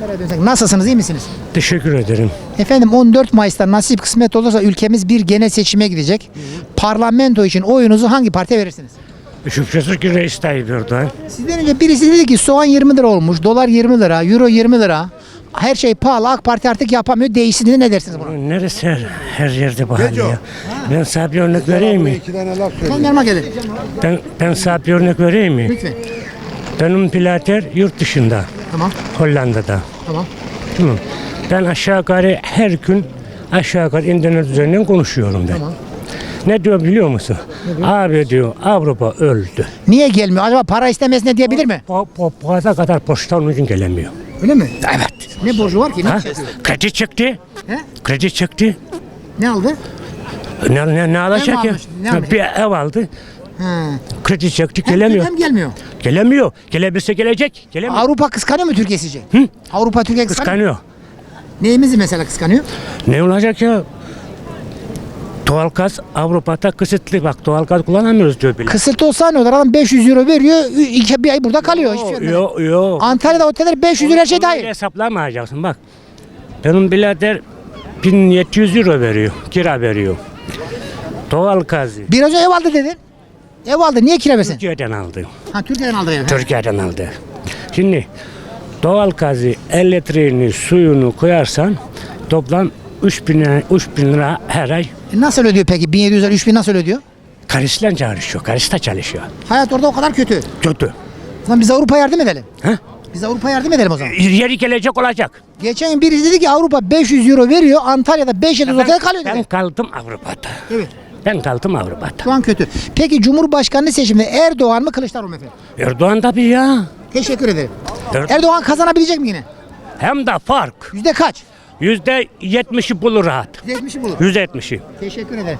Kameraya dönsek. Nasılsınız iyi misiniz? Teşekkür ederim. Efendim 14 Mayıs'ta nasip kısmet olursa ülkemiz bir genel seçime gidecek. Parlamento için oyunuzu hangi partiye verirsiniz? Şüphesiz ki reis Tayyip Erdoğan. Sizden önce birisi dedi ki soğan 20 lira olmuş, dolar 20 lira, euro 20 lira. Her şey pahalı. AK Parti artık yapamıyor. Değişsin dedi. Ne dersiniz buna? Neresi her, her yerde pahalı ya. Ben sana bir örnek vereyim mi? Son yanıma gelin. Ben, ben sana bir örnek vereyim mi? Lütfen. Benim pilater yurt dışında. Tamam. Hollanda'da. Tamam. Tamam. Ben aşağı yukarı her gün aşağı yukarı internet üzerinden konuşuyorum ben. Tamam. Ne diyor biliyor musun? Abi diyor Avrupa öldü. Niye gelmiyor? Acaba para istemesine diyebilir mi? Bu, bu, bu kadar kadar poşta onun için gelemiyor. Öyle mi? Evet. Ne borcu var ki? Ne, Ha? Kredi çekti. He? Kredi çekti. ne aldı? Ne, ne, ne alacak ya? almış, ne almış? Bir ev aldı. Ha. Kredi çekti Hem gelemiyor. Hem gelmiyor. Gelemiyor. Gelebilse gelecek. Gelemiyor. Avrupa kıskanıyor mu Türkiye sizce? Avrupa Türkiye kıskanıyor. Kıskanıyor. Neyimizi mesela kıskanıyor? Ne olacak ya? Doğal gaz Avrupa'da kısıtlı. Bak doğal gaz kullanamıyoruz diyor bile. Kısıtlı olsa ne olur? Adam 500 euro veriyor. iki, bir ay burada kalıyor. Hiçbir şey yok. Yok. Antalya'da oteller 500 lira her şey dahil. hesaplamayacaksın bak. Benim birader 1700 euro veriyor. Kira veriyor. Doğal gazı. Biraz önce ev aldı dedin. Ev aldı. Niye kira versin? Türkiye'den aldı. Ha Türkiye'den aldı ev. Türkiye'den aldı. Şimdi doğal gazı, elektriğini, suyunu koyarsan toplam 3000 lira, 3000 lira her ay E nasıl ödüyor peki? 1700 lira 3000 nasıl ödüyor? karısıyla çalışıyor. Karısı çalışıyor. Hayat orada o kadar kötü. Kötü. O zaman biz Avrupa yardım edelim. Ha? Biz Avrupa yardım edelim o zaman. Yeri gelecek olacak. Geçen gün birisi dedi ki Avrupa 500 euro veriyor. Antalya'da 5 yıldız otel kalıyor ben dedi. kaldım Avrupa'da. Evet. Ben kaldım Avrupa'da. Şu an kötü. Peki Cumhurbaşkanlığı seçiminde Erdoğan mı Kılıçdaroğlu mu efendim? Erdoğan tabii ya. Teşekkür ederim. Er- Erdoğan kazanabilecek mi yine? Hem de fark. Yüzde kaç? Yüzde yetmişi bulur rahat. %70'i bulur. Yüzde yetmişi. Teşekkür ederim.